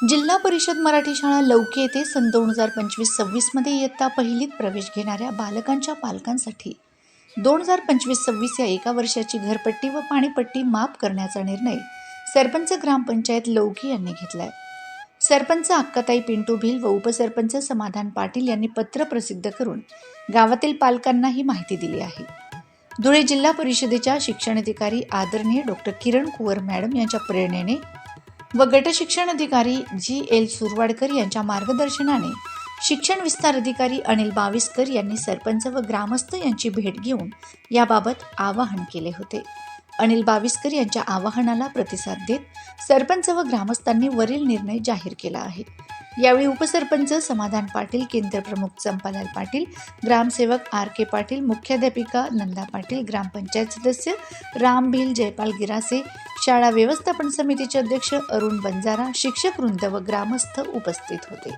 जिल्हा परिषद मराठी शाळा लौकी येथे सन दोन हजार पंचवीस सव्वीसमध्ये इयत्ता पहिलीत प्रवेश घेणाऱ्या बालकांच्या पालकांसाठी. दोन हजार पंचवीस सव्वीस या एका वर्षाची घरपट्टी व पाणीपट्टी माफ करण्याचा निर्णय सरपंच ग्रामपंचायत लौकी यांनी घेतलाय. सरपंच अक्काताई पिंटू भिल व उपसरपंच समाधान पाटील यांनी पत्र प्रसिद्ध करून गावातील पालकांना ही माहिती दिली आहे. धुळे जिल्हा परिषदेच्या शिक्षणाधिकारी आदरणीय डॉक्टर किरण कुवर मॅडम यांच्या प्रेरणेने व गट शिक्षण अधिकारी जी एल सुरवाडकर यांच्या मार्गदर्शनाने शिक्षण विस्तार अधिकारी अनिल बाविस्कर यांनी सरपंच व ग्रामस्थ यांची भेट घेऊन याबाबत आवाहन केले होते. अनिल बाविस्कर यांच्या आवाहनाला प्रतिसाद देत सरपंच व ग्रामस्थांनी वरील निर्णय जाहीर केला आहे. यावेळी उपसरपंच समाधान पाटील केंद्रप्रमुख चंपालाल पाटील ग्रामसेवक आर के पाटील मुख्याध्यापिका नंदा पाटील ग्रामपंचायत सदस्य राम भिल जयपाल गिरासे शाळा व्यवस्थापन समितीचे अध्यक्ष अरुण बंजारा शिक्षक वृंद व ग्रामस्थ उपस्थित होते.